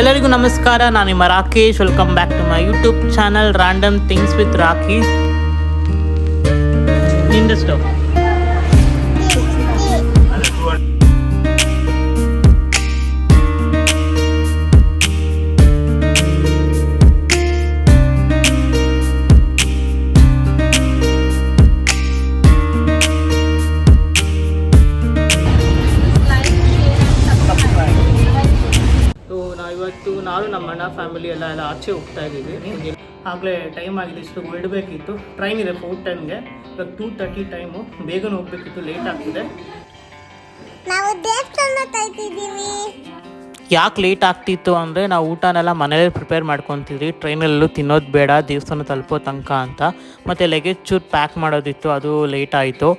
ಎಲ್ಲರಿಗೂ ನಮಸ್ಕಾರ, ನಾನು ನಿಮ್ಮ Rakesh. Welcome back to my YouTube channel random things with Rakesh ನಿಂದಷ್ಟು so ನಾವಿವತ್ತು ನಾನು ನಮ್ಮ ಅಣ್ಣ ಫ್ಯಾಮಿಲಿ ಎಲ್ಲ ಎಲ್ಲ ಆಚೆ ಹೋಗ್ತಾ ಇದ್ದೀವಿ. ಆಗಲೇ ಟೈಮ್ ಆಗಿದೆ, ಇಷ್ಟು ಹೊರಡಬೇಕಿತ್ತು. ಟ್ರೈನ್ ಇದೆ ಫೋರ್ ಟೆನ್ಗೆ ಇವಾಗ ಟೂ ತರ್ಟಿ ಟೈಮು ಬೇಗನೆ ಹೋಗ್ಬೇಕಿತ್ತು ಲೇಟ್ ಆಗ್ತಿದೆ. ನಾವು ದೇವಸ್ಥಾನ ಯಾಕೆ ಲೇಟ್ ಆಗ್ತಿತ್ತು ಅಂದರೆ ನಾವು ಊಟನೆಲ್ಲ ಮನೇಲಿ ಪ್ರಿಪೇರ್ ಮಾಡ್ಕೊತಿದ್ವಿ. ಟ್ರೈನಲ್ಲೂ ತಿನ್ನೋದು ಬೇಡ ದೇವಸ್ಥಾನ ತಲುಪೋ ತನಕ ಅಂತ. ಮತ್ತು ಲಗೇಜ್ ಚೂರು ಪ್ಯಾಕ್ ಮಾಡೋದಿತ್ತು, ಅದು ಲೇಟ್ ಆಯಿತು.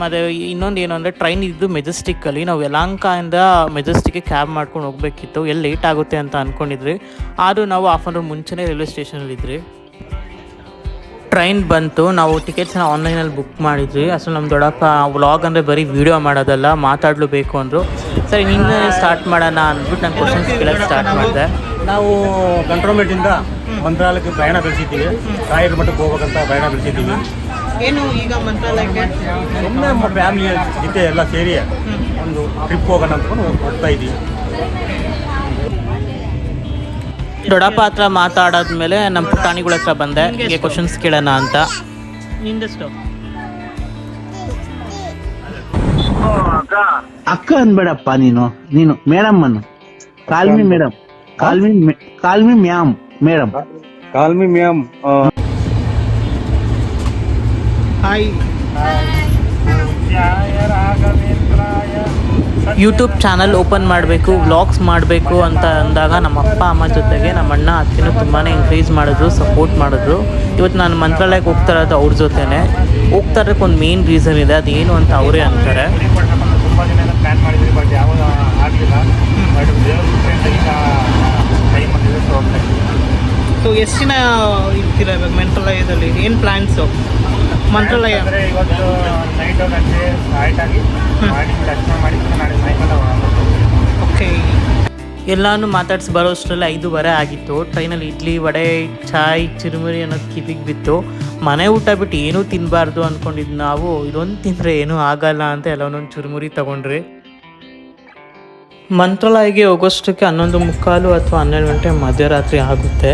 ಮತ್ತು ಇನ್ನೊಂದು ಏನು ಅಂದರೆ ಟ್ರೈನ್ ಇದ್ದು ಮೆಜೆಸ್ಟಿಕ್ಕಲ್ಲಿ ನಾವು ಯಲಾಂಕಾಯಿಂದ ಮೆಜೆಸ್ಟಿಕ್ಗೆ ಕ್ಯಾಬ್ ಮಾಡ್ಕೊಂಡು ಹೋಗಬೇಕಿತ್ತು. ಎಲ್ಲಿ ಲೇಟ್ ಆಗುತ್ತೆ ಅಂತ ಅಂದ್ಕೊಂಡಿದ್ರಿ ಆದರೂ ನಾವು ಹಾಫ್ ಅವರ್ ಮುಂಚೆನೇ ರೈಲ್ವೆ ಸ್ಟೇಷನಲ್ಲಿದ್ವಿ ಟ್ರೈನ್ ಬಂತು, ನಾವು ಟಿಕೆಟ್ಸ್ನ ಆನ್ಲೈನಲ್ಲಿ ಬುಕ್ ಮಾಡಿದ್ವಿ. ಅಸಲು ನಮ್ಮ ದೊಡ್ಡಪ್ಪ ವ್ಲಾಗ್ ಅಂದರೆ ಬರೀ ವೀಡಿಯೋ ಮಾಡೋದಲ್ಲ ಮಾತಾಡಲೇಬೇಕು ಅಂದರು. ಸರಿ ನಿನ್ನೆ ಸ್ಟಾರ್ಟ್ ಮಾಡೋಣ ಅಂದ್ಬಿಟ್ಟು ನಾನು ಕ್ವಶನ್ಸ್ ಕೇಳೋಕ್ಕೆ ಸ್ಟಾರ್ಟ್ ಮಾಡಿದೆ. ನಾವು ಕಂಟ್ರೋಲ್ಮೆಂಟಿಂದ ಮಂತ್ರಾಲಯಕ್ಕೆ ಪ್ರಯಾಣ ಬೆಳೆಸಿದ್ದೀವಿ. ರಾಯರ ಮಠಕ್ಕೆ ಹೋಗ್ಬೇಕಂತ ಪ್ರಯಾಣ ಬೆಳೆಸಿದ್ದೀವಿ. ಏನು ಈಗ ಮಂತ್ರಾಲಯಕ್ಕೆ? ಸುಮ್ಮನೆ ನಮ್ಮ ಫ್ಯಾಮಿಲಿ ಜೊತೆ ಎಲ್ಲ ಸೇರಿ ಒಂದು ಟ್ರಿಪ್ ಹೋಗೋಣ ಅಂದ್ಕೊಂಡು ಹೋಗ್ತಾ ಇದ್ದೀವಿ. ದೊಡ್ಡಪ್ಪ ಹತ್ರ ಮಾತಾಡಾದ್ಮೇಲೆ ನಮ್ಮ ಪುಟಾಣಿಗಳ ಹತ್ರ ಬಂದೆ. ಹೀಗೆ ಕ್ವಶನ್ಸ್ ಕೇಳೋಣ ಅಂತ. ನಿಂದಷ್ಟು ಅಕ್ಕ ಅನ್ಬೇಡಪ್ಪ ನೀನು ನೀನು ಮೇಡಮ್ ಅನ್ನು. Call me madam. Call me call me ma'am madam. Call me ma'am hi. YouTube channel open ಮಾಡಬೇಕು ವ್ಲಾಗ್ಸ್ ಮಾಡಬೇಕು ಅಂತ ಅಂದಾಗ ನಮ್ಮ ಅಪ್ಪ ಅಮ್ಮ ಜೊತೆಗೆ ನಮ್ಮ ಅಣ್ಣ ಅತ್ತಿನೂ ತುಂಬಾ ಎಂಕರೇಜ್ ಮಾಡಿದ್ರು ಸಪೋರ್ಟ್ ಮಾಡಿದ್ರು. ಇವತ್ತು ನಾನು ಮಂತ್ರಾಲಯಕ್ಕೆ ಹೋಗ್ತಾ ಇರೋದು ಅವ್ರ ಜೊತೆನೆ. ಹೋಗ್ತಾ ಇರೋಕ್ಕೆ ಒಂದು ಮೇನ್ ರೀಸನ್ ಇದೆ ಅದೇನು ಅಂತ ಅವರೇ ಅಂತಾರೆ. ತುಂಬ ದಿನ ಪ್ಲ್ಯಾನ್ ಮಾಡಿದ್ವಿ ಬಟ್ ಯಾವಾಗ ಆಗಲಿಲ್ಲ. ಬಟ್ ದೇವರ ಈಗ ಟೈಮ್ ಬಂದಿದೆ ಸೊ ಹೋಗ್ತಾ ಇದ್ದೀವಿ. ಸೊ ಎಷ್ಟು ದಿನ ಇರ್ತೀರ ಇವಾಗ ಮಂತ್ರಾಲಯದಲ್ಲಿ? ಏನು ಪ್ಲ್ಯಾನ್ಸು ಮಂತ್ರಾಲಯ? ಅಂದರೆ ಇವತ್ತು ನೈಟ್ ಗಂಟೆ ಸ್ಟಾರ್ಟ್ ಆಗಿ ಮಾರ್ನಿಂಗ್ ದರ್ಶನ ಮಾಡಿ ನಾಳೆ ಸಾಯಂಕಾಲ ಓಕೆ ಎಲ್ಲಾನು ಮಾತಾಡ್ಸಿ ಬರೋಷ್ಟರಲ್ಲಿ ಐದೂವರೆ ಆಗಿತ್ತು. ಟ್ರೈನಲ್ಲಿ ಇಡ್ಲಿ ವಡೆ ಚಾಯ್ ಚಿರುಮುರಿ ಅನ್ನೋದು ಕಿವಿಗೆ ಬಿತ್ತು. ಮನೆ ಊಟ ಬಿಟ್ಟು ಏನೂ ತಿನ್ನಬಾರ್ದು ಅಂದ್ಕೊಂಡಿದ್ದು ನಾವು, ಇದೊಂದು ತಿಂದರೆ ಏನೂ ಆಗಲ್ಲ ಅಂತ ಎಲ್ಲ ಒಂದೊಂದು ಚುರುಮುರಿ ತಗೊಂಡ್ರಿ. ಮಂತ್ರಾಲಯಗೆ ಹೋಗೋಷ್ಟಕ್ಕೆ ಹನ್ನೊಂದು ಮುಕ್ಕಾಲು ಅಥವಾ ಹನ್ನೆರಡು ಗಂಟೆ ಮಧ್ಯರಾತ್ರಿ ಆಗುತ್ತೆ.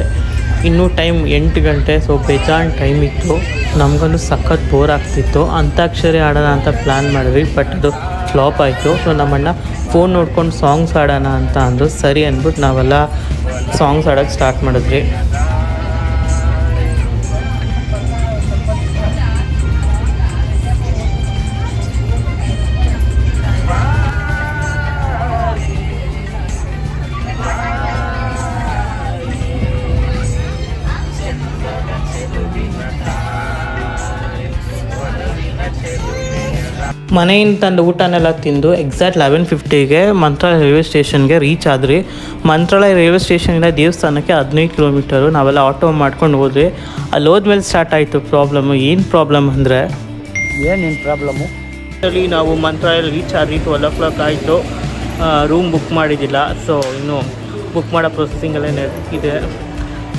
ಇನ್ನೂ ಟೈಮ್ ಎಂಟು ಗಂಟೆ, ಸೊ ಬೇಜಾನ್ ಟೈಮ್ ಇತ್ತು. ನಮಗೂ ಸಖತ್ ಬೋರ್ ಆಗ್ತಿತ್ತು. ಅಂತಾಕ್ಷರಿ ಆಡೋಣ ಅಂತ ಪ್ಲ್ಯಾನ್ ಮಾಡಿದ್ವಿ ಬಟ್ ಅದು ಫ್ಲಾಪ್ ಆಯಿತು. ಸೊ ನಮ್ಮಣ್ಣ ಫೋನ್ ನೋಡ್ಕೊಂಡು ಸಾಂಗ್ಸ್ ಆಡೋಣ ಅಂತ ಅಂದರು. ಸರಿ ಅಂದ್ಬಿಟ್ಟು ನಾವೆಲ್ಲ ಸಾಂಗ್ಸ್ ಆಡೋಕ್ಕೆ ಸ್ಟಾರ್ಟ್ ಮಾಡಿದ್ವಿ. ಮನೆಯಿಂದ ತಂದು ಊಟನೆಲ್ಲ ತಿಂದು ಎಕ್ಸಾಕ್ಟ್ ಲೆವೆನ್ ಫಿಫ್ಟಿಗೆ ಮಂತ್ರಾಲಯ ರೈಲ್ವೆ ಸ್ಟೇಷನ್ಗೆ ರೀಚ್ ಆದ್ರಿ. ಮಂತ್ರಾಲಯ ರೈಲ್ವೆ ಸ್ಟೇಷನಿಂದ ದೇವಸ್ಥಾನಕ್ಕೆ ಹದಿನೈದು ಕಿಲೋಮೀಟರು ನಾವೆಲ್ಲ ಆಟೋ ಮಾಡ್ಕೊಂಡು ಹೋದ್ವಿ. ಅಲ್ಲಿ ಹೋದ್ಮೇಲೆ ಸ್ಟಾರ್ಟ್ ಆಯಿತು ಪ್ರಾಬ್ಲಮ್ಮು ಏನು ಪ್ರಾಬ್ಲಮ್ ಅಂದರೆ? ಏನೇನು ಪ್ರಾಬ್ಲಮ್ಮು ಅಲ್ಲಿ ನಾವು ಮಂತ್ರಾಲಯ ರೀಚ್ ಆದ್ರಿ. ಟ್ವೆಲ್ ಓ ಕ್ಲಾಕ್ ಆಯಿತು ರೂಮ್ ಬುಕ್ ಮಾಡಿದ್ದಿಲ್ಲ. ಸೊ ಇನ್ನು ಬುಕ್ ಮಾಡೋ ಪ್ರೊಸೆಸಿಂಗ್ ಎಲ್ಲ ಇದೆ.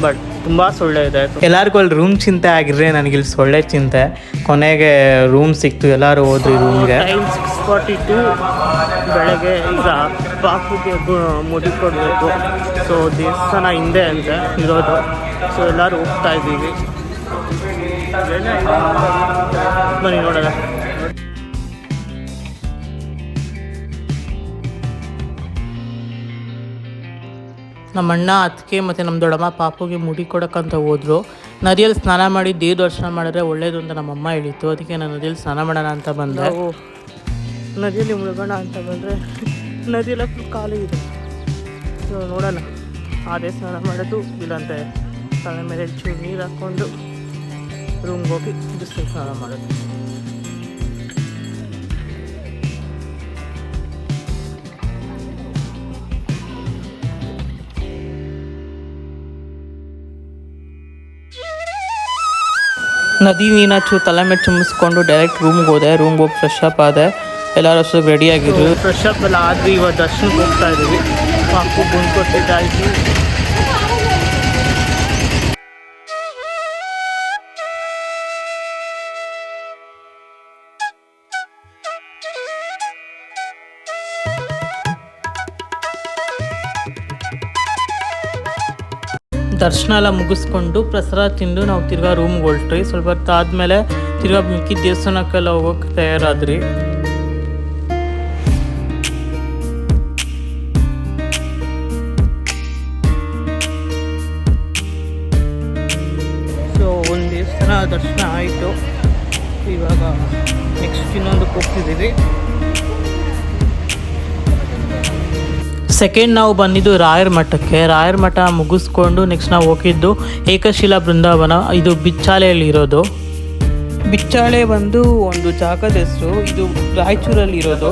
ಬಟ್ ತುಂಬ ಸೊಳ್ಳೆ ಇದೆ. ಎಲ್ಲರಿಗೂ ಅಲ್ಲಿ ರೂಮ್ ಚಿಂತೆ ಆಗಿದ್ರೆ ನನಗೆ ಇಲ್ಲಿ ಸೊಳ್ಳೆ ಚಿಂತೆ. ಕೊನೆಗೆ ರೂಮ್ ಸಿಕ್ತು ಎಲ್ಲರೂ ಹೋದ್ರಿ ರೂಮ್ಗೆ ಟೈಮ್ ಸಿಕ್ಸ್ ಫಾರ್ಟಿ ಟು ಬೆಳಗ್ಗೆ ಈಗ ಪಾಪುಗೆ ಮುಡಿ ಕೊಡಬೇಕು. ಸೊ ದೇವಸ್ಥಾನ ಹಿಂದೆ ಅಂತ ಇರೋದು. ಸೊ ಎಲ್ಲರೂ ಹೋಗ್ತಾ ಇದ್ದೀವಿ. ಬನ್ನಿ ನೋಡೋಣ. ನಮ್ಮ ಅಣ್ಣ ಅದಕ್ಕೆ ಮತ್ತು ನಮ್ಮ ದೊಡ್ಡಮ್ಮ ಪಾಪುಗೆ ಮುಡಿ ಕೊಡೋಕ್ಕಂತ ಹೋದ್ರು. ನದಿಯಲ್ಲಿ ಸ್ನಾನ ಮಾಡಿ ದೇವ್ರ ದರ್ಶನ ಮಾಡಿದ್ರೆ ಒಳ್ಳೇದು ಅಂತ ನಮ್ಮಮ್ಮ ಹೇಳಿತ್ತು. ಅದಕ್ಕೆ ನಾನು ನದಿಯಲ್ಲಿ ಸ್ನಾನ ಮಾಡೋಣ ಅಂತ ಬಂದೆ. ನದಿಯಲ್ಲಿ ಮುಳುಗೋಣ ಅಂತ ಬಂದರೆ ನದಿಯೆಲ್ಲ ಫುಲ್ ಖಾಲಿ ಇದೆ. ಸೊ, ನೋಡೋಣ. ಅದೇ ಸ್ನಾನ ಮಾಡೋದು ಇಲ್ಲಾಂತೆ ತಲೆ ಮೇಲೆ ಹೆಚ್ಚು ನೀರು ಹಾಕ್ಕೊಂಡು ರೂಮ್ಗೆ ಹೋಗಿ ಬಿಸಿಲು ಸ್ನಾನ ಮಾಡೋದು. ನದಿ ನೀನ ತಲೆ ಮೇಲೆ ಚುಮ್ಮಿಸ್ಕೊಂಡು ಡೈರೆಕ್ಟ್ ರೂಮ್ಗೆ ಹೋದೆ. ರೂಮ್ ಹೋಗಿ ಫ್ರೆಶ್ ಅಪ್ ಆದೆ. ಎಲ್ಲರೂ ಅಷ್ಟು ರೆಡಿ ಆಗಿದ್ರು. ಫ್ರೆಶ್ ಅಪ್ ಎಲ್ಲ ಆದ್ವಿ. ಇವಾಗ ದರ್ಶನಕ್ಕೆ ಹೋಗ್ತಾ ಇದೀವಿ ಪಾಕು ಬಂದು ದರ್ಶನ ಎಲ್ಲ ಮುಗಿಸ್ಕೊಂಡು ಪ್ರಸಾದ ತಿಂದು ನಾವು ತಿರ್ಗಾ ರೂಮ್ಗೆ ಹೊಲ್ಟ್ರಿ ಸ್ವಲ್ಪ ಹೊತ್ತು ಆದಮೇಲೆ ತಿರ್ಗಾ ಮಿಕ್ಕಿ ದೇವಸ್ಥಾನಕ್ಕೆಲ್ಲ ಹೋಗೋಕೆ ತಯಾರಾದ್ರಿ ಸೊ ಒಂದು ದೇವಸ್ಥಾನ ದರ್ಶನ ಆಯಿತು. ಇವಾಗ ನೆಕ್ಸ್ಟ್ ಇನ್ನೊಂದಕ್ಕೆ ಹೋಗ್ತಿದ್ದೀವಿ. ಸೆಕೆಂಡ್ ನಾವು ಬಂದಿದ್ದು ರಾಯರ ಮಠಕ್ಕೆ. ರಾಯರ ಮಠ ಮುಗಿಸ್ಕೊಂಡು ನೆಕ್ಸ್ಟ್ ನಾವು ಹೋಗಿದ್ದು ಏಕಶಿಲಾ ಬೃಂದಾವನ. ಇದು ಬಿಚ್ಚಾಲೆಯಲ್ಲಿ ಇರೋದು. ಬಿಚ್ಚಾಳೆ ಬಂದು ಒಂದು ಜಾಗದ ಹೆಸರು ಇದು ರಾಯಚೂರಲ್ಲಿ ಇರೋದು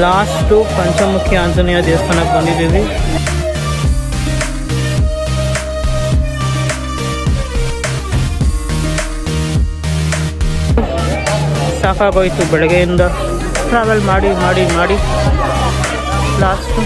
ಲಾಸ್ಟು ಪಂಚಮುಖಿ ಆಂಜನೇಯ ದೇವಸ್ಥಾನಕ್ಕೆ ಬಂದಿದ್ದೀವಿ ಸಾಕಾಗೋಯ್ತು ಬೆಳಗ್ಗೆಯಿಂದ ಟ್ರಾವೆಲ್ ಮಾಡಿ ಮಾಡಿ ಮಾಡಿ ಲಾಸ್ಟು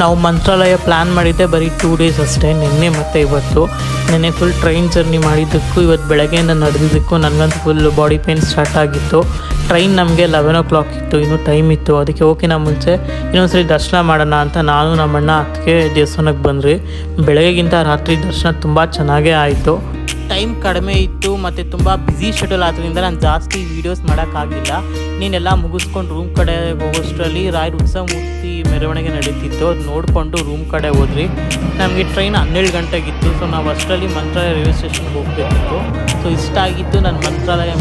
ನಾವು ಮಂತ್ರಾಲಯ ಪ್ಲ್ಯಾನ್ ಮಾಡಿದ್ದೆ, ಬರೀ ಟೂ ಡೇಸ್ ಅಷ್ಟೇ. ನಿನ್ನೆ ಮತ್ತು ಇವತ್ತು. ನಿನ್ನೆ ಫುಲ್ ಟ್ರೈನ್ ಜರ್ನಿ ಮಾಡಿದ್ದಕ್ಕೂ ಇವತ್ತು ಬೆಳಗ್ಗೆಯಿಂದ ನಡೆದಿದ್ದಕ್ಕೂ ನನಗಂತೂ ಫುಲ್ ಬಾಡಿ ಪೇನ್ ಸ್ಟಾರ್ಟ್ ಆಗಿತ್ತು. ಟ್ರೈನ್ ನಮಗೆ ಲೆವೆನ್ ಓ ಕ್ಲಾಕ್ ಇತ್ತು, ಇನ್ನೂ ಟೈಮ್ ಇತ್ತು. ಅದಕ್ಕೆ ಹೋಗಿನ ಮುಂಚೆ ಇನ್ನೊಂದ್ಸರಿ ದರ್ಶನ ಮಾಡೋಣ ಅಂತ ನಾನು ನಮ್ಮಣ್ಣ ಅದಕ್ಕೆ ದೇವಸ್ಥಾನಕ್ಕೆ ಬಂದ್ರಿ ಬೆಳಗ್ಗೆಗಿಂತ ರಾತ್ರಿ ದರ್ಶನ ತುಂಬ ಚೆನ್ನಾಗೇ ಆಯಿತು. ಟೈಮ್ ಕಡಿಮೆ ಇತ್ತು ಮತ್ತು ತುಂಬ ಬ್ಯುಸಿ ಶೆಡ್ಯೂಲ್ ಆದ್ದರಿಂದ ನಾನು ಜಾಸ್ತಿ ವೀಡಿಯೋಸ್ ಮಾಡೋಕ್ಕಾಗಿಲ್ಲ. ನೀನೆಲ್ಲ ಮುಗಿಸ್ಕೊಂಡು ರೂಮ್ ಕಡೆ ಹೋಗೋಷ್ಟರಲ್ಲಿ ರಾಯರ ಉತ್ಸವ ಮೂರ್ತಿ ಮೆರವಣಿಗೆ ನಡೀತಿತ್ತು. ಅದು ನೋಡಿಕೊಂಡು ರೂಮ್ ಕಡೆ ಹೋದ್ರಿ. ನಮಗೆ ಟ್ರೈನ್ ಹನ್ನೆರಡು ಗಂಟೆಗಿತ್ತು. ಸೊ ನಾವು ಅಷ್ಟರಲ್ಲಿ ಮಂತ್ರಾಲಯ ರೈಲ್ವೆ ಸ್ಟೇಷನ್ಗೆ ಹೋಗಬೇಕಿತ್ತು. ಸೊ ಇಷ್ಟ ಆಗಿತ್ತು ನನ್ನ ಮಂತ್ರಾಲಯ